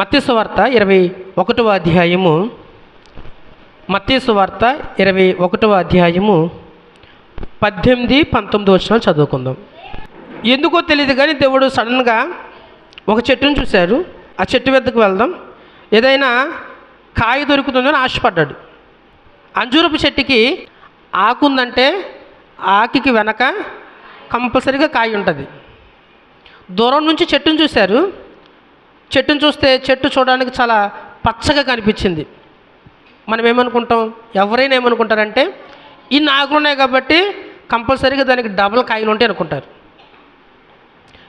మత్స్యవార్త ఇరవై ఒకటవ అధ్యాయము. మత్స్యవార్త ఇరవై ఒకటవ అధ్యాయము. పద్దెనిమిది పంతొమ్మిది వచ్చిన చదువుకుందాం. ఎందుకో తెలియదు కానీ దేవుడు సడన్గా ఒక చెట్టును చూశారు. ఆ చెట్టు వద్దకు వెళ్దాం. ఏదైనా కాయ దొరుకుతుందని ఆశపడ్డాడు. అంజూరపు చెట్టుకి ఆకు ఉందంటే వెనక కంపల్సరీగా కాయ ఉంటుంది. దూరం నుంచి చెట్టును చూశారు. చెట్టును చూస్తే చెట్టు చూడడానికి చాలా పచ్చగా కనిపించింది. మనం ఏమనుకుంటాం? ఎవరైనా ఏమనుకుంటారంటే ఇన్ని ఆకులు ఉన్నాయి కాబట్టి కంపల్సరీగా దానికి డబుల్ కాయలు ఉంటాయి అనుకుంటారు.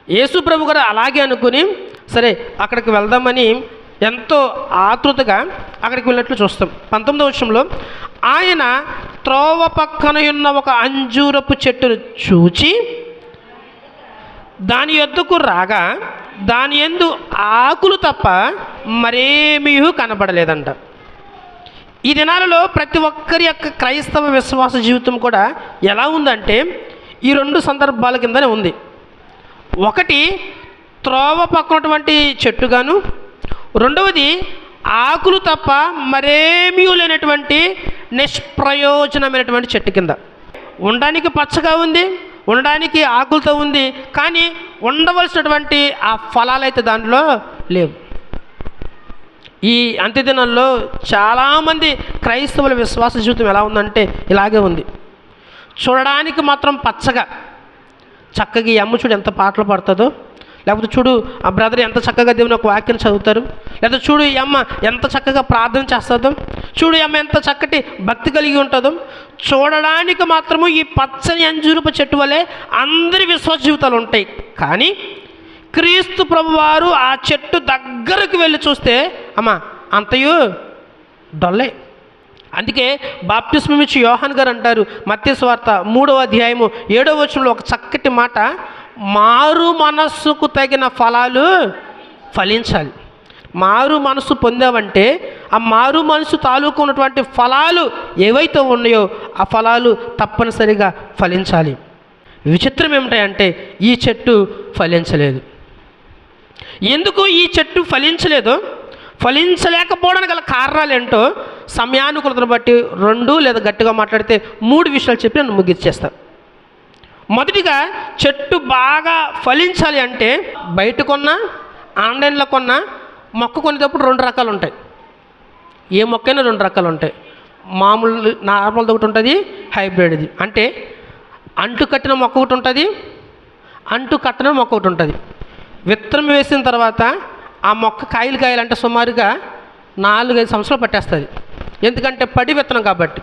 యేసు ప్రభు గారు అలాగే అనుకుని సరే అక్కడికి వెళ్దామని ఎంతో ఆతృతగా అక్కడికి వెళ్ళినట్లు చూస్తాం. పంతొమ్మిదవ వర్షంలో ఆయన త్రోవ పక్కన ఉన్న ఒక అంజూరపు చెట్టును చూచి దాని ఎద్దుకు రాగా దాని ఎందు ఆకులు తప్ప మరేమీ కనబడలేదంట. ఈ దినాలలో ప్రతి ఒక్కరి యొక్క క్రైస్తవ విశ్వాస జీవితం కూడా ఎలా ఉందంటే ఈ రెండు సందర్భాల కిందనే ఉంది. ఒకటి త్రోవ పక్కనటువంటి చెట్టుగాను రెండవది ఆకులు తప్ప మరేమీ లేనటువంటి నిష్ప్రయోజనమైనటువంటి చెట్టు కింద. ఉండడానికి పచ్చగా ఉంది ఉండడానికి ఆకులతో ఉంది కానీ ఉండవలసినటువంటి ఆ ఫలాలు అయితే దాంట్లో లేవు. ఈ అంత్యదినంలో చాలామంది క్రైస్తవుల విశ్వాస జీవితం ఎలా ఉందంటే ఇలాగే ఉంది. చూడడానికి మాత్రం పచ్చగా చక్కగా ఈ అమ్మ చూడు ఎంత పాటలు పడుతుందో. లేకపోతే చూడు ఆ బ్రదర్ ఎంత చక్కగా దేవుని ఒక వాక్యం చదువుతారు? లేకపోతే చూడు ఈ అమ్మ ఎంత చక్కగా ప్రార్థన చేస్తుందో? చూడు ఈ అమ్మ ఎంత చక్కటి భక్తి కలిగి ఉంటుందో? చూడడానికి మాత్రము ఈ పచ్చని అంజూరపు చెట్టు వలె అందరి విశ్వాస జీవితాలు ఉంటాయి. కానీ క్రీస్తు ప్రభువారు ఆ చెట్టు దగ్గరకు వెళ్ళి చూస్తే అమ్మ అంతయు డొల్లే. అందుకే బాప్తిస్మం ఇచ్చి యోహాన్ గారు అంటారు మత్స్య మూడవ అధ్యాయము ఏడవ వచనంలో ఒక చక్కటి మాట మారు మనస్సుకు తగిన ఫలాలు ఫలించాలి. మారు మనసు పొందావంటే ఆ మారు మనసు తాలూకు ఉన్నటువంటి ఫలాలు ఏవైతే ఉన్నాయో ఆ ఫలాలు తప్పనిసరిగా ఫలించాలి. విచిత్రం ఏమిటంటే ఈ చెట్టు ఫలించలేదు. ఎందుకు ఈ చెట్టు ఫలించలేదు? ఫలించలేకపోవడానికి గల కారణాలు ఏంటో సమయానుకూలతను బట్టి రెండు లేదా గట్టిగా మాట్లాడితే మూడు విషయాలు చెప్పి నేను ముగిచ్చేస్తాను మొదటిగా చెట్టు బాగా ఫలించాలి అంటే బయట కొన్నా ఆన్లైన్లో కొన్నా మొక్క కొనేటప్పుడు రెండు రకాలు ఉంటాయి. ఏ మొక్కైనా రెండు రకాలు ఉంటాయి. మామూలు నార్మల్ది ఒకటి ఉంటుంది హైబ్రిడ్ది. అంటే అంటు కట్టిన మొక్క ఒకటి ఉంటుంది అంటు కట్టిన మొక్క ఒకటి ఉంటుంది. విత్తనం వేసిన తర్వాత ఆ మొక్క కాయలు కాయాలంటే సుమారుగా నాలుగైదు సంవత్సరాలు పట్టేస్తుంది. ఎందుకంటే పడి విత్తనం కాబట్టి.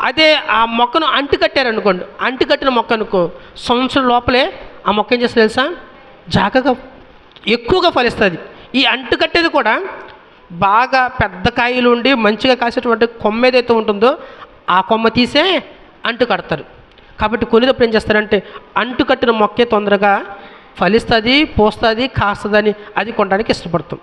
అదే ఆ మొక్కను అంటు కట్టారనుకోండి మొక్క అనుకో సంవత్సరం లోపలే ఆ మొక్క ఏం చేస్తుంది తెలుసా? జాగ్రత్తగా ఎక్కువగా ఫలిస్తుంది. ఈ అంటు కట్టేది కూడా బాగా పెద్ద కాయలు ఉండి మంచిగా కాసేటువంటి కొమ్మ ఏదైతే ఉంటుందో ఆ కొమ్మ తీసే అంటు కడతారు కాబట్టి కొనేటప్పుడు ఏం చేస్తారంటే అంటు కట్టిన మొక్కే తొందరగా ఫలిస్తుంది పోస్తుంది కాస్తుందని అది కొనడానికి ఇష్టపడతాం.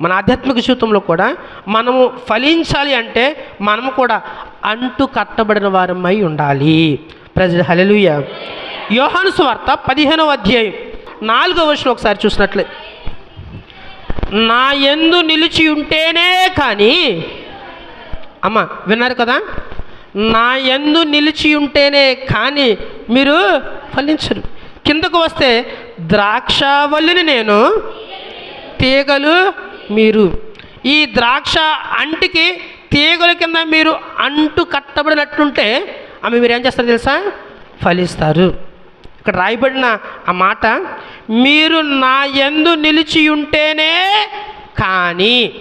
మన ఆధ్యాత్మిక జీవితంలో కూడా మనము ఫలించాలి అంటే మనము కూడా అంటు కట్టబడిన వారమై ఉండాలి. ప్రజలు హలలుయ యోహాను స్వార్త పదిహేనవ అధ్యాయం నాలుగవ వర్షం ఒకసారి చూసినట్లే. నా ఎందు నిలిచి ఉంటేనే కానీ అమ్మ విన్నారు కదా? నా ఎందు నిలిచి ఉంటేనే కానీ మీరు ఫలించరు. కిందకు వస్తే ద్రాక్షవల్లిని నేను తీగలు మీరు ఈ ద్రాక్ష అంటికి తీగల కింద మీరు అంటు కట్టబడినట్టుంటే ఆమె మీరు ఏం చేస్తారు తెలుసా? ఫలిస్తారు. ఇక్కడ రాయబడిన ఆ మాట మీరు నా ఎందు నిలిచి ఉంటేనే కానీ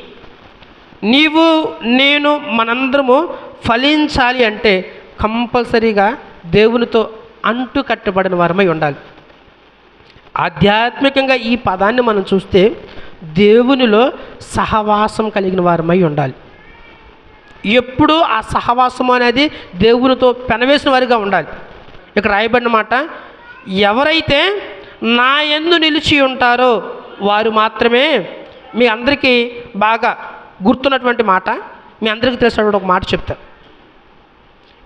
నీవు నేను మనందరము ఫలించాలి అంటే కంపల్సరీగా దేవునితో అంటు కట్టబడిన వారమై ఉండాలి. ఆధ్యాత్మికంగా ఈ పదాన్ని మనం చూస్తే దేవునిలో సహవాసం కలిగిన వారమై ఉండాలి. ఎప్పుడూ ఆ సహవాసం అనేది దేవునితో పెనవేసిన వారిగా ఉండాలి. ఇక్కడ రాయబడిన మాట ఎవరైతే నా ఎందు నిలిచి ఉంటారో వారు మాత్రమే మీ అందరికీ బాగా గుర్తున్నటువంటి మాట మీ అందరికీ తెలిసినటువంటి ఒక మాట చెప్తా.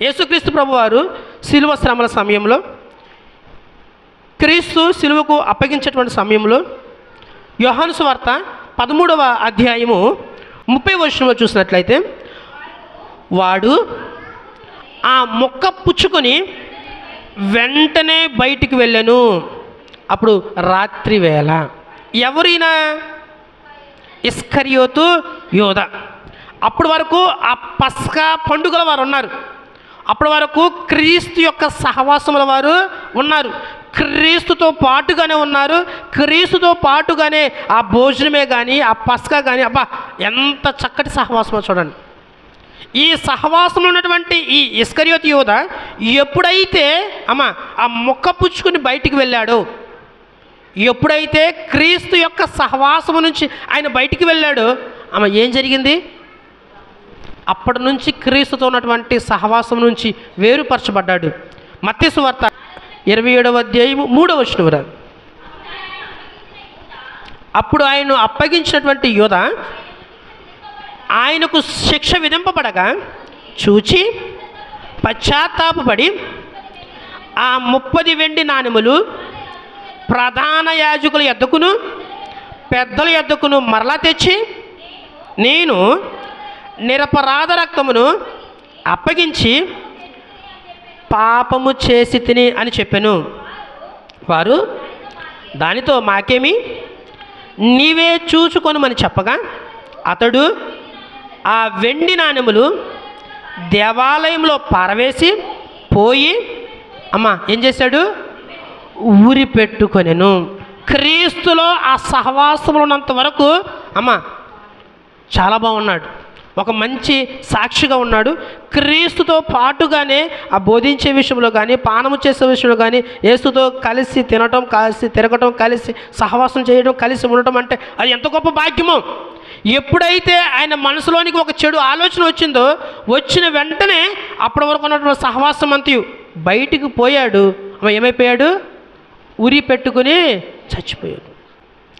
యేసుక్రీస్తు ప్రభు వారు శిలువ శ్రమల సమయంలో క్రీస్తు శిలువకు అప్పగించేటువంటి సమయంలో యోహాను సువార్త పదమూడవ అధ్యాయము ముప్పై వర్షంలో చూసినట్లయితే వాడు ఆ మొక్క పుచ్చుకొని వెంటనే బయటికి వెళ్ళాను. అప్పుడు రాత్రి వేళ ఎవరైనా ఇస్కరియోతు యోధ. అప్పటి వరకు ఆ పస్కా పండుగల వారు ఉన్నారు. అప్పటి వరకు క్రీస్తు యొక్క సహవాసముల వారు ఉన్నారు. క్రీస్తుతో పాటుగానే ఉన్నారు. క్రీస్తుతో పాటుగానే ఆ భోజనమే కానీ ఆ పస్కా కానీ అబ్బా ఎంత చక్కటి సహవాసమో చూడండి. ఈ సహవాసంలో ఉన్నటువంటి ఈ ఇస్కరియోత్ యోధ ఎప్పుడైతే అమ్మ ఆ మొక్క పుచ్చుకుని బయటికి వెళ్ళాడో ఎప్పుడైతే క్రీస్తు యొక్క సహవాసము నుంచి ఆయన బయటికి వెళ్ళాడో ఆమె ఏం జరిగింది? అప్పటి నుంచి క్రీస్తుతో ఉన్నటువంటి సహవాసం నుంచి వేరుపరచబడ్డాడు. మత్స్సు వార్త ఇరవై ఏడవ అధ్యాయము మూడవ వచనం అప్పుడు ఆయన అప్పగించినటువంటి యోధ ఆయనకు శిక్ష విధింపబడగా చూచి పశ్చాత్తాపడి ఆ ముప్పది వెండి నాణెములు ప్రధాన యాజకుల ఎద్దకును పెద్దల ఎద్దకును మరలా తెచ్చి నేను నిరపరాధ రక్తమును అప్పగించి పాపము చేసి తిని అని చెప్పాను. వారు దానితో మాకేమి? నీవే చూచుకొనమని చెప్పగా అతడు ఆ వెండి నాణ్యములు దేవాలయంలో పారవేసి పోయి అమ్మ ఏం చేశాడు? ఊరి పెట్టుకొనెను. క్రీస్తులో ఆ సహవాసంలో ఉన్నంత వరకు అమ్మ చాలా బాగున్నాడు. ఒక మంచి సాక్షిగా ఉన్నాడు. క్రీస్తుతో పాటుగానే ఆ బోధించే విషయంలో కానీ పానము చేసే విషయంలో కానీ యేసుతో కలిసి తినటం కలిసి తిరగటం కలిసి సహవాసం చేయడం కలిసి ఉండటం అంటే అది ఎంత గొప్ప భాగ్యమో. ఎప్పుడైతే ఆయన మనసులోనికి ఒక చెడు ఆలోచన వచ్చిందో వచ్చిన వెంటనే అప్పటి వరకు ఉన్నటువంటి సహవాసం అంతయు బయటికి పోయాడు. ఆమె ఏమైపోయాడు? ఉరి పెట్టుకుని చచ్చిపోయాడు.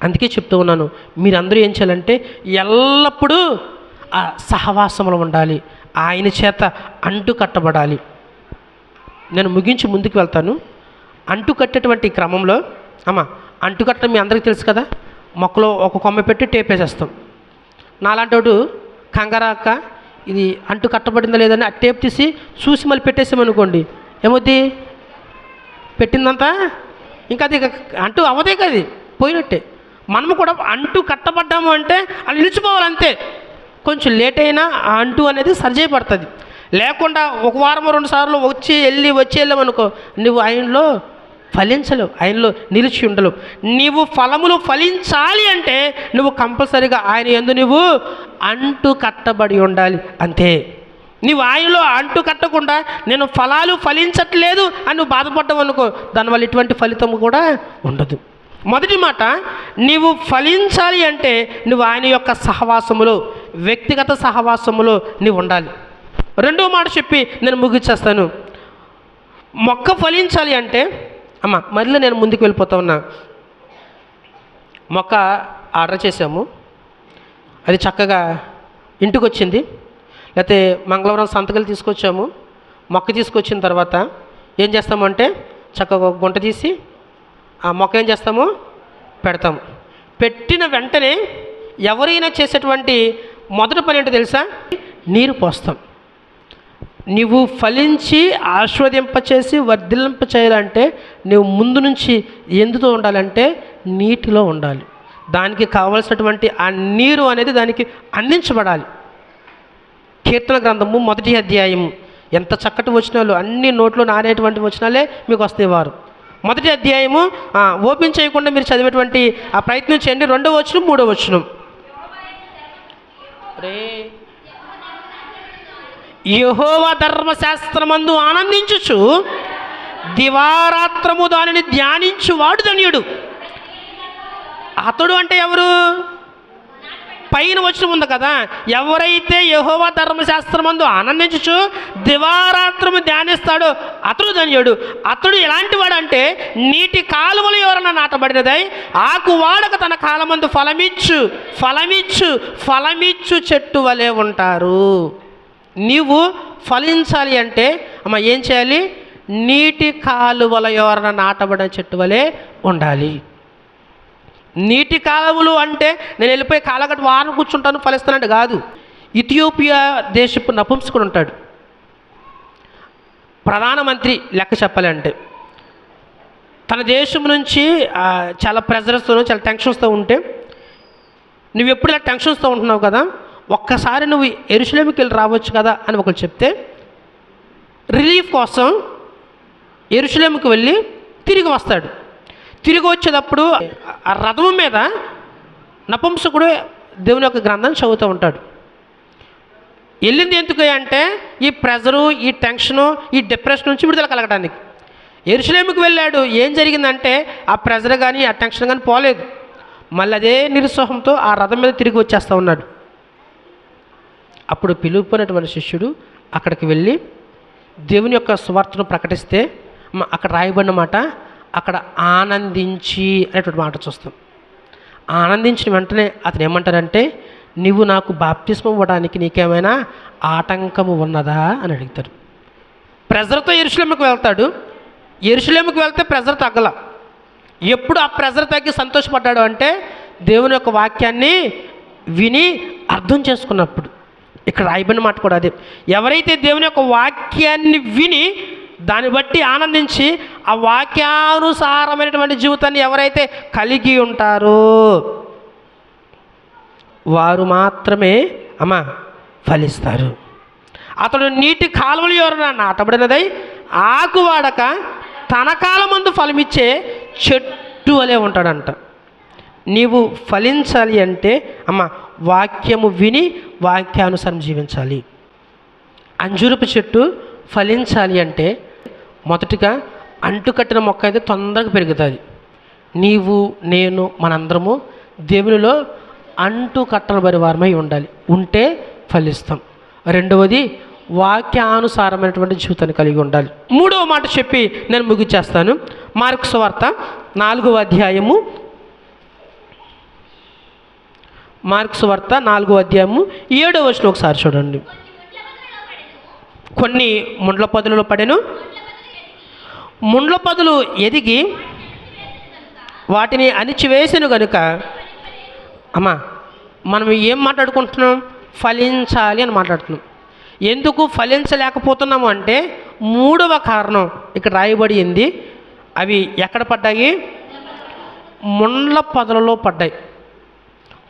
అందుకే చెప్తూ ఉన్నాను మీరందరూ ఏం చేయాలంటే ఎల్లప్పుడూ ఆ సహవాసంలో ఉండాలి. ఆయన చేత అంటు కట్టబడాలి. నేను ముగించి ముందుకు వెళ్తాను. అంటు కట్టేటువంటి క్రమంలో అమ్మ అంటు కట్టడం మీ అందరికీ తెలుసు కదా? మొక్కలో ఒక కొమ్మ పెట్టి టేప్ వేసేస్తాం నాలాంటోడు కంగారా ఇది అంటు కట్టబడిందా లేదని ఆ టేప్ తీసి చూసి మళ్ళీ పెట్టేసామనుకోండి. ఏమొద్ది? పెట్టిందంతా? ఇంకా అది అంటూ అవదే కది? పోయినట్టే. మనము కూడా అంటూ కట్టబడ్డాము అంటే అది నిలిచిపోవాలంతే కొంచెం లేట్ అయినా ఆ అంటు అనేది సరిచేయబడుతుంది లేకుండా ఒక వారం రెండు సార్లు వచ్చి వెళ్ళి వచ్చి వెళ్ళామనుకో నువ్వు ఆయనలో ఫలించలేవు ఆయనలో నిలిచి ఉండలేవు. నీవు ఫలములు ఫలించాలి అంటే నువ్వు కంపల్సరీగా ఆయన ఎందు నువ్వు అంటు కట్టబడి ఉండాలి అంతే. నీవు ఆయనలో అంటు కట్టకుండా నేను ఫలాలు ఫలించట్లేదు అని నువ్వు బాధపడ్డావు అనుకో దానివల్ల ఎటువంటి ఫలితం కూడా ఉండదు. మొదటి మాట నీవు ఫలించాలి అంటే నువ్వు ఆయన యొక్క సహవాసములో వ్యక్తిగత సహవాసములో నీవు ఉండాలి. రెండో మాట చెప్పి నేను ముగించేస్తాను. మొక్క ఫలించాలి అంటే అమ్మ మళ్ళీ నేను ముందుకు వెళ్ళిపోతా ఉన్నా. మొక్క ఆర్డర్ చేసాము అది చక్కగా ఇంటికి వచ్చింది. లేకపోతే మంగళవారం సంతకాలు తీసుకొచ్చాము. మొక్క తీసుకొచ్చిన తర్వాత ఏం చేస్తామంటే చక్కగా గుంట తీసి ఆ మొక్క ఏం చేస్తాము? పెడతాము. పెట్టిన వెంటనే ఎవరైనా చేసేటువంటి మొదటి పని ఏంటో తెలుసా? నీరు పోస్తాం. నువ్వు ఫలించి ఆస్వాదింపచేసి వర్ధిల్లింప చేయాలంటే నువ్వు ముందు నుంచి ఎందుతో ఉండాలంటే నీటిలో ఉండాలి. దానికి కావలసినటువంటి ఆ నీరు అనేది దానికి అందించబడాలి. కీర్తన గ్రంథము మొదటి అధ్యాయము. ఎంత చక్కటి వచనాలు అన్ని నోట్లో నానేటువంటి వచనాలే మీకు వస్తాయి వారు. మొదటి అధ్యాయము ఓపెన్ చేయకుండా మీరు చదివేటువంటి ఆ ప్రయత్నం చేయండి. రెండో వచనం మూడో వచనం. రే యహోవ ధర్మశాస్త్రమందు ఆనందించుచు దివారాత్రము దానిని ధ్యానించువాడు ధన్యుడు అతడు అంటే ఎవరు? పైన వచ్చిన ఉంది కదా ఎవరైతే యహోవా ధర్మశాస్త్రమందు ఆనందించుచు దివారాత్రము ధ్యానిస్తాడో అతడు ధన్యుడు. అతడు ఎలాంటి వాడు అంటే నీటి కాలువలు ఎవరన్నా నాటబడినదై ఆకు వాడక తన కాలమందు ఫలమిచ్చు ఫలమిచ్చు ఫలమిచ్చు చెట్టు వలె ఉంటారు. నీవు ఫలించాలి అంటే అమ్మ ఏం చేయాలి? నీటి కాలువల ఎవరన్నా నాటబడిన చెట్టు వలె ఉండాలి. నీటి కాలువలు అంటే నేను వెళ్ళిపోయి కాలగట్టు వారం కూర్చుంటాను ఫలిస్తానంటే కాదు. ఇథియోపియా దేశపు నపుంసకుడు ఉంటాడు. ప్రధానమంత్రి లెక్క చెప్పాలంటే తన దేశం నుంచి చాలా ప్రెజర్స్తో చాలా టెన్షన్స్తో ఉంటే నువ్వు ఎప్పుడు ఇలా టెన్షన్స్తో ఉంటున్నావు కదా? ఒక్కసారి నువ్వు ఎరుసలేమికి వెళ్ళి రావచ్చు కదా? అని ఒకరు చెప్తే రిలీఫ్ కోసం ఎరుసలేమికి వెళ్ళి తిరిగి వస్తాడు. తిరిగి వచ్చేటప్పుడు ఆ రథం మీద నపుంసకుడు దేవుని యొక్క గ్రంథాన్ని చదువుతూ ఉంటాడు. వెళ్ళింది ఎందుకు అంటే ఈ ప్రెజరు ఈ టెన్షను ఈ డిప్రెషన్ నుంచి విడుదల కలగడానికి. ఎరుసలేముకి వెళ్ళాడు. ఏం జరిగిందంటే ఆ ప్రెజర్ కానీ ఆ టెన్షన్ కానీ పోలేదు. మళ్ళీ అదే నిరుత్సాహంతో ఆ రథం మీద తిరిగి వచ్చేస్తూ ఉన్నాడు. అప్పుడు పిలుపునటువంటి శిష్యుడు అక్కడికి వెళ్ళి దేవుని యొక్క సువార్తను ప్రకటిస్తే అక్కడ రాయబడిన మాట అక్కడ ఆనందించి అనేటువంటి మాట చూస్తాం. ఆనందించిన వెంటనే అతను ఏమంటారంటే నువ్వు నాకు బాప్తిస్మం ఇవ్వడానికి నీకేమైనా ఆటంకము ఉన్నదా? అని అడుగుతారు ప్రెజర్తో ఎరుసలేముకి వెళ్తాడు. ఎరుసలేముకి వెళ్తే ప్రెజర్ తగ్గల. ఎప్పుడు ఆ ప్రెజర్ తగ్గి సంతోషపడ్డాడు అంటే దేవుని యొక్క వాక్యాన్ని విని అర్థం చేసుకున్నప్పుడు. ఇక్కడ రాయబడిన మాట కూడా అదే. ఎవరైతే దేవుని యొక్క వాక్యాన్ని విని దాన్ని బట్టి ఆనందించి ఆ వాక్యానుసారమైనటువంటి జీవితాన్ని ఎవరైతే కలిగి ఉంటారో వారు మాత్రమే అమ్మ ఫలిస్తారు. అతడు నీటి కాలువలు ఎవరైనా నాటబడినదై ఆకు వాడక తన కాలమందు ఫలమిచ్చే చెట్టు వలె ఉంటాడంట. నీవు ఫలించాలి అంటే అమ్మ వాక్యము విని వాక్యానుసారం జీవించాలి. అంజూరపు చెట్టు ఫలించాలి అంటే మొదటిగా అంటుకట్టిన మొక్క అయితే తొందరగా పెరుగుతుంది. నీవు నేను మనందరము దేవునిలో అంటు కట్టబడి వారమై ఉండాలి. ఉంటే ఫలిస్తాం. రెండవది వాక్యానుసారమైనటువంటి జీవితాన్ని కలిగి ఉండాలి. మూడవ మాట చెప్పి నేను ముగిచేస్తాను. మార్క్స్ వార్త నాలుగవ అధ్యాయము. మార్క్స్ వార్త నాలుగో అధ్యాయము ఏడవ వచ్చిన ఒకసారి చూడండి. కొన్ని ముండ్ల పదులలో పడెను. ముండ్ల పదులు ఎదిగి వాటిని అణిచివేసెను గనుక అమ్మా మనం ఏం మాట్లాడుకుంటున్నాం? ఫలించాలి అని మాట్లాడుతున్నాం. ఎందుకు ఫలించలేకపోతున్నాము అంటే మూడవ కారణం ఇక్కడ రాయబడింది అవి ఎక్కడ పడ్డాయి? ముండ్ల పదలలో పడ్డాయి.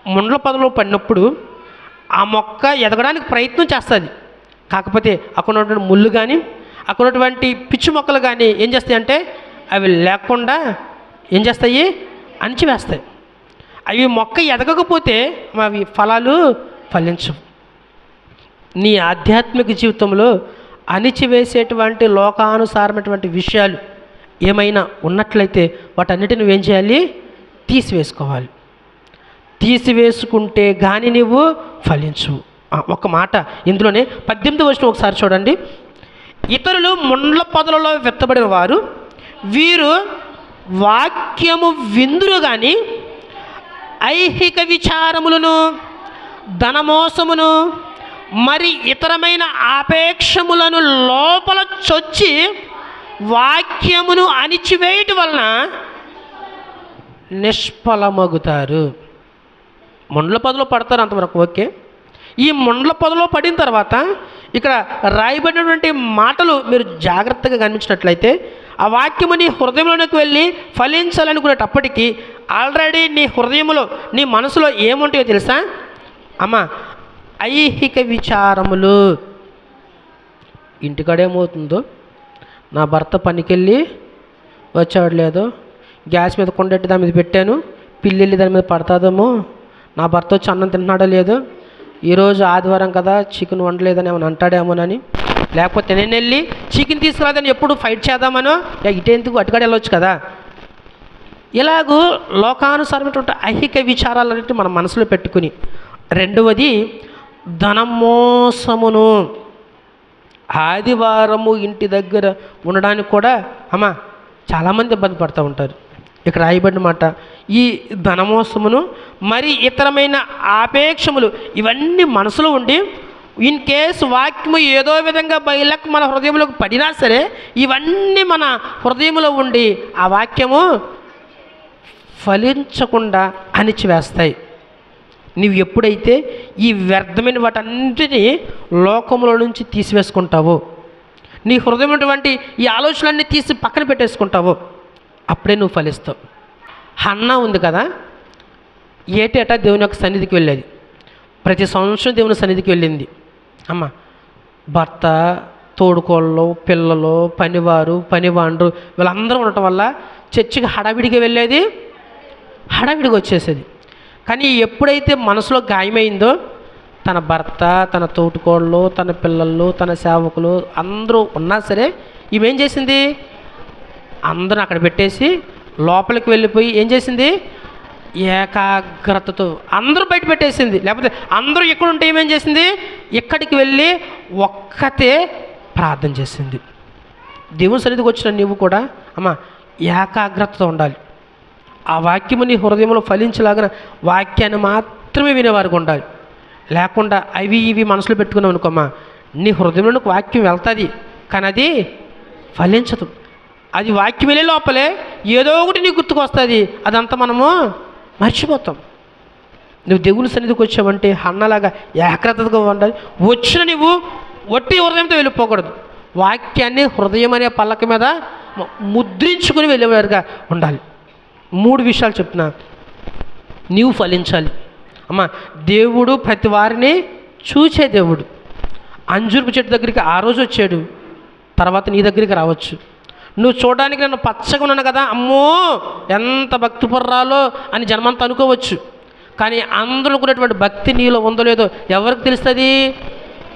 ముండ్ల పదలో పడినప్పుడు ఆ మొక్క ఎదగడానికి ప్రయత్నం చేస్తుంది. కాకపోతే అక్కడ ఉన్నటువంటి ముళ్ళు కానీ అక్కడ ఉన్నటువంటి పిచ్చి మొక్కలు కానీ ఏం చేస్తాయి అంటే అవి లేకుండా ఏం చేస్తాయి? అణిచివేస్తాయి. అవి మొక్క ఎదగకపోతే అవి ఫలాలు ఫలించవు. నీ ఆధ్యాత్మిక జీవితంలో అణిచివేసేటువంటి లోకానుసారమైనటువంటి విషయాలు ఏమైనా ఉన్నట్లయితే వాటన్నిటిని నువ్వేం చేయాలి? తీసివేసుకోవాలి. తీసివేసుకుంటే కానీ నువ్వు ఫలించు ఒక మాట. ఇందులోనే పద్దెనిమిది వచ్చిన ఒకసారి చూడండి. ఇతరులు ముండ్ల పొదలలో విత్తబడిన వారు వీరు వాక్యము విందురు కానీ ఐహిక విచారములను ధనమోసమును మరి ఇతరమైన ఆపేక్షములను లోపల చొచ్చి వాక్యమును అణిచివేయటం వలన నిష్ఫలమగుతారు. ముండ్ల పొదలో పడతారు అంతవరకు ఓకే. ఈ ముండ్ల పొదలో పడిన తర్వాత ఇక్కడ రాయబడినటువంటి మాటలు మీరు జాగ్రత్తగా గమనించినట్లయితే ఆ వాక్యము నీ హృదయంలోనికి వెళ్ళి ఫలించాలనుకునేటప్పటికీ ఆల్రెడీ నీ హృదయంలో నీ మనసులో ఏముంటాయో తెలుసా? అమ్మ ఐహిక విచారములు. ఇంటికాడ ఏమవుతుందో? నా భర్త పనికెళ్ళి వచ్చాడు లేదో? గ్యాస్ మీద కొండెట్టి దాని మీద పెట్టాను. పిల్లెళ్ళి దాని మీద పడతాదేమో? నా భర్త వచ్చి అన్నం తింటున్నాడో లేదో? ఈరోజు ఆదివారం కదా చికెన్ వండలేదని ఏమైనా అంటాడేమోనని. లేకపోతే నేను వెళ్ళి చికెన్ తీసుకురాదని ఎప్పుడు ఫైట్ చేద్దామనో? యా ఇటెందుకు అటుకాడ వెళ్ళొచ్చు కదా. ఇలాగూ లోకానుసారమైనటువంటి ఐహిక విచారాలన్నిటి మన మనసులో పెట్టుకుని రెండవది ధనమోసమును ఆదివారము ఇంటి దగ్గర ఉండడానికి కూడా అమ్మ చాలామంది ఇబ్బంది పడుతూ ఉంటారు. ఇక్కడ రాయబడిన మాట ఈ ధనమోసమును మరి ఇతరమైన ఆపేక్షములు ఇవన్నీ మనసులో ఉండి ఇన్ కేస్ వాక్యము ఏదో విధంగా బయలకు మన హృదయంలోకి పడినా సరే ఇవన్నీ మన హృదయంలో ఉండి ఆ వాక్యము ఫలించకుండా అణిచివేస్తాయి. నీవు ఎప్పుడైతే ఈ వ్యర్థమైన వాటన్నిటినీ లోకంలో నుంచి తీసివేసుకుంటావో నీ హృదయం ఉన్నటువంటి ఈ ఆలోచనలన్నీ తీసి పక్కన పెట్టేసుకుంటావో అప్పుడే నువ్వు ఫలిస్తావు. హన్న ఉంది కదా? ఏటేటా దేవుని యొక్క సన్నిధికి వెళ్ళేది? ప్రతి సంవత్సరం దేవుని సన్నిధికి వెళ్ళింది. అమ్మ భర్త తోడుకోళ్ళు పిల్లలు పనివారు పనివాండ్రు వీళ్ళందరూ ఉండటం వల్ల చర్చికి హడావిడికి వెళ్ళేది? హడావిడికి వచ్చేసేది. కానీ ఎప్పుడైతే మనసులో గాయమైందో తన భర్త తన తోటికోళ్ళు తన పిల్లలు తన సేవకులు అందరూ ఉన్నా సరే ఇవేం చేసింది? అందరూ అక్కడ పెట్టేసి లోపలికి వెళ్ళిపోయి ఏం చేసింది? ఏకాగ్రతతో అందరూ బయట పెట్టేసింది. లేకపోతే అందరూ ఇక్కడ ఉంటే ఏమేం చేసింది? ఇక్కడికి వెళ్ళి ఒక్కతే ప్రార్థన చేసింది. దేవుని సన్నిధికి వచ్చిన నీవు కూడా అమ్మ ఏకాగ్రతతో ఉండాలి. ఆ వాక్యము నీ హృదయంలో ఫలించలాగిన వాక్యాన్ని మాత్రమే వినేవారికి ఉండాలి. లేకుండా అవి ఇవి మనసులో పెట్టుకున్నావు అనుకోమ్మా నీ హృదయంలో వాక్యం వెళ్తుంది కానీ అది ఫలించదు. అది వాక్యం వెళ్ళే లోపలే. ఏదో ఒకటి నీకు గుర్తుకొస్తుంది. అదంతా మనము మర్చిపోతాం. నువ్వు దేవుని సన్నిధికి వచ్చావంటే అన్నలాగా ఏకాగ్రతగా ఉండాలి. వచ్చిన నువ్వు వట్టి హృదయంతో వెళ్ళిపోకూడదు. వాక్యాన్ని హృదయం అనే పల్లక మీద ముద్రించుకుని వెళ్ళేవారుగా ఉండాలి. మూడు విషయాలు చెప్తున్నా. నీవు ఫలించాలి. అమ్మ దేవుడు ప్రతి వారిని చూసే దేవుడు. అంజూరపు చెట్టు దగ్గరికి ఆ రోజు వచ్చాడు. తర్వాత నీ దగ్గరికి రావచ్చు. నువ్వు చూడడానికి నన్ను పచ్చగా ఉన్నాను కదా అమ్మో ఎంత భక్తి పుర్రాలో అని జన్మంతా అనుకోవచ్చు. కానీ అందరూ అనుకునేటువంటి భక్తి నీలో ఉందో లేదో ఎవరికి తెలుస్తుంది?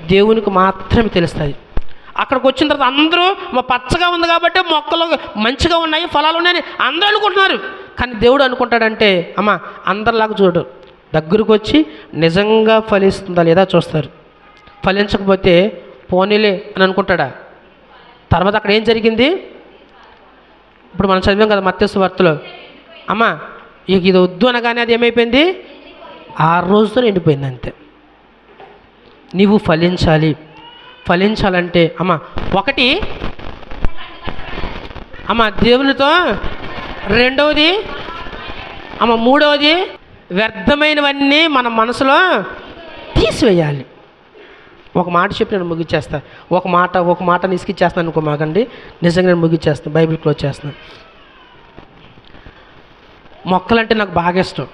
దేవునికి మాత్రమే తెలుస్తుంది. అక్కడికి వచ్చిన తర్వాత అందరూ మా పచ్చగా ఉంది కాబట్టి మొక్కలు మంచిగా ఉన్నాయి ఫలాలు ఉన్నాయని అందరూ అనుకుంటున్నారు. కానీ దేవుడు అనుకుంటాడంటే అమ్మ అందరిలాగా చూడు. దగ్గరకు వచ్చి నిజంగా ఫలిస్తుందా లేదా చూస్తారు. ఫలించకపోతే పోనీలే అని అనుకుంటాడా? తర్వాత అక్కడ ఏం జరిగింది? ఇప్పుడు మనం చదివాం కదా మత్స్సు వార్తలో అమ్మ ఇక ఇది వద్దు అనగానే అది ఏమైపోయింది? ఆ రోజుతో నిండిపోయింది అంతే. నీవు ఫలించాలి. ఫలించాలంటే అమ్మ ఒకటి అమ్మ దేవునితో రెండవది అమ్మ మూడవది వ్యర్థమైనవన్నీ మన మనసులో తీసివేయాలి. ఒక మాట చెప్పి నేను ముగిచ్చేస్తా ఒక మాట ఒక మాట నిసికిచ్చేస్తాను అనుకో మాకండి. నిజంగా నేను ముగిచ్చేస్తాను బైబిల్ క్లోజ్ చేస్తాను మొక్కలంటే నాకు బాగా ఇష్టం.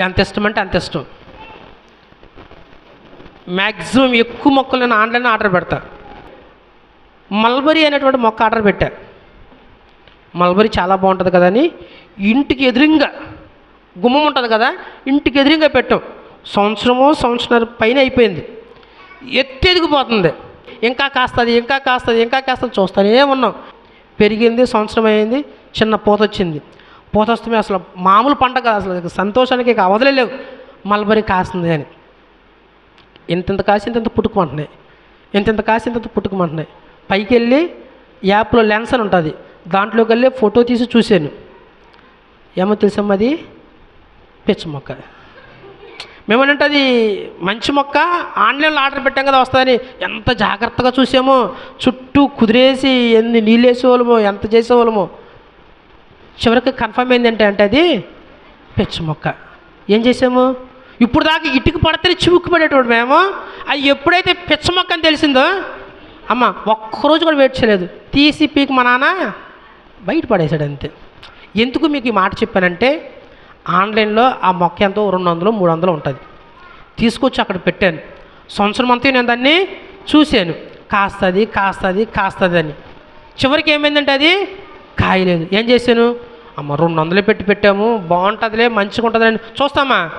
ఎంత ఇష్టం అంటే అంత ఇష్టం. మ్యాక్సిమం ఎక్కువ మొక్కలు నేను ఆన్లైన్ ఆర్డర్ పెడతా. మల్బరీ అనేటువంటి మొక్క ఆర్డర్ పెట్టా. మల్బరీ చాలా బాగుంటుంది కదా అని ఇంటికి ఎదురుగా గుమ్మం ఉంటుంది కదా ఇంటికి ఎదురుగా పెట్టాం. సంవత్సరమో సంవత్సరం పైన అయిపోయింది. ఎత్తి ఎదిగిపోతుంది ఇంకా కాస్తుంది ఇంకా కాస్తుంది ఇంకా కాస్తుంది చూస్తూనే ఉన్నాం. పెరిగింది సంవత్సరం అయింది చిన్న పూత వచ్చింది. పూత వస్తే అసలు మామూలు పంట కాదు అసలు సంతోషానికి ఇక అవధలే లేవు. మల్బరీ కాస్తుంది అని. ఇంతింత కాసి ఇంత పుట్టుకుమంటున్నాయి. ఇంతింత కాసి ఇంత పుట్టుకుమంటున్నాయి. పైకి వెళ్ళి యాప్లో లెన్స్ అని ఉంటుంది. దాంట్లోకి వెళ్ళి ఫోటో తీసి చూశాను. ఏమో తెలుసమ్మా అది? పిచ్చి మొక్క. మేమనంటే అది మంచి మొక్క ఆన్లైన్లో ఆర్డర్ పెట్టాం కదా వస్తుందని ఎంత జాగ్రత్తగా చూసామో. చుట్టూ కుదిరేసి ఎన్ని నీళ్ళు వేసేవాళ్ళమో ఎంత చేసేవాళ్ళమో. చివరికి కన్ఫర్మ్ ఏంటంటే అంటే అది పిచ్చి మొక్క. ఏం చేసాము? ఇప్పుడు దాకా ఇటుకు పడితేనే చివుక్కు పడేటోడు మేము. అది ఎప్పుడైతే పిచ్చ మొక్క అని తెలిసిందో అమ్మ ఒక్కరోజు కూడా వెయిట్ చేయలేదు. తీసి పీక్ మా నాన్న బయట పడేశాడు అంతే. ఎందుకు మీకు ఈ మాట చెప్పానంటే ఆన్లైన్లో ఆ మొక్క ఎంతో రెండు వందలు మూడు వందలు ఉంటుంది. తీసుకొచ్చి అక్కడ పెట్టాను. సంవత్సరం అంతా నేను దాన్ని చూశాను. కాస్తుంది కాస్తుంది కాస్తుంది అని. చివరికి ఏమైందంటే అది కాయలేదు. ఏం చేశాను? అమ్మ రెండు వందలు పెట్టి పెట్టాము. బాగుంటుందిలే మంచిగా ఉంటుంది అని. చూస్తామా?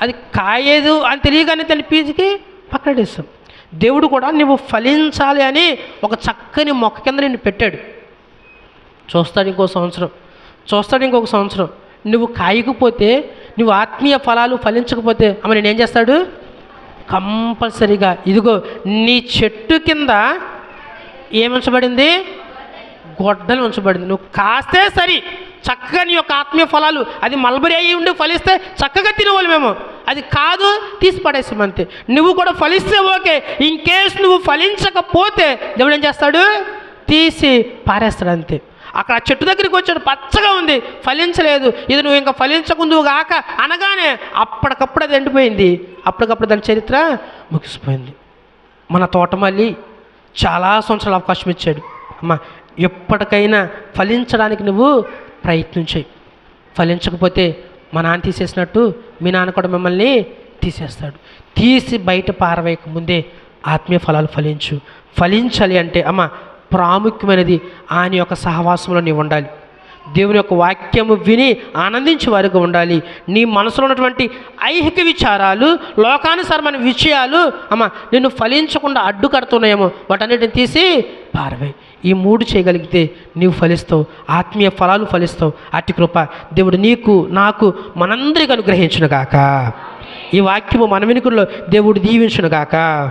అది కాయదు అని తెలియగానే దాన్ని పీచికి పక్కడేస్తాం దేవుడు కూడా నువ్వు ఫలించాలి అని ఒక చక్కని మొక్క కింద నిన్ను పెట్టాడు. చూస్తాడు ఇంకో సంవత్సరం. చూస్తాడు ఇంకొక సంవత్సరం. నువ్వు కాయకపోతే నువ్వు ఆత్మీయ ఫలాలు ఫలించకపోతే ఆమె నేనేం చేస్తాడు? కంపల్సరీగా ఇదిగో నీ చెట్టు కింద ఏమి ఉంచబడింది? గొడ్డలు ఉంచబడింది. నువ్వు కాస్తే సరి. చక్కగా నీ యొక్క ఆత్మీయ ఫలాలు అది మల్బరీ అయ్యి ఉండి ఫలిస్తే చక్కగా తినవాలి మేము. అది కాదు తీసి పడేస్తాం అంతే. నువ్వు కూడా ఫలిస్తే ఓకే. ఇన్ కేస్ నువ్వు ఫలించకపోతే దేవుడు ఏం చేస్తాడు? తీసి పారేస్తాడు అంతే. అక్కడ ఆ చెట్టు దగ్గరికి వచ్చాడు. పచ్చగా ఉంది. ఫలించలేదు. ఇది నువ్వు ఇంకా ఫలించకుందువు గాక అనగానే అప్పటికప్పుడు అది ఎండిపోయింది. అప్పటికప్పుడు దాని చరిత్ర ముగిసిపోయింది. మన తోటమల్లి చాలా సంవత్సరాలు అవకాశం ఇచ్చాడు. అమ్మ ఎప్పటికైనా ఫలించడానికి నువ్వు ప్రయత్నం చేయి ఫలించకపోతే మా నాన్న తీసేసినట్టు మీ నాన్న కూడా మిమ్మల్ని తీసేస్తాడు. తీసి బయట పారవేయక ముందే ఆత్మీయ ఫలాలు ఫలించు. ఫలించాలి అంటే అమ్మ ప్రాముఖ్యమైనది ఆయన యొక్క సహవాసంలో నీవు ఉండాలి. దేవుని యొక్క వాక్యము విని ఆనందించే వారిగా ఉండాలి. నీ మనసులో ఉన్నటువంటి ఐహిక విచారాలు లోకానుసరమైన విషయాలు అమ్మ నిన్ను ఫలించకుండా అడ్డు కడుతున్నాయేమో వాటన్నిటిని తీసి పారవే. ఈ మూడు చేయగలిగితే నీవు ఫలిస్తావు. ఆత్మీయ ఫలాలు ఫలిస్తావు. అట్టి కృప దేవుడు నీకు నాకు మనందరికి అనుగ్రహించునుగాక. ఈ వాక్యము మన వెనుకల్లో దేవుడు దీవించునుగాక. గాక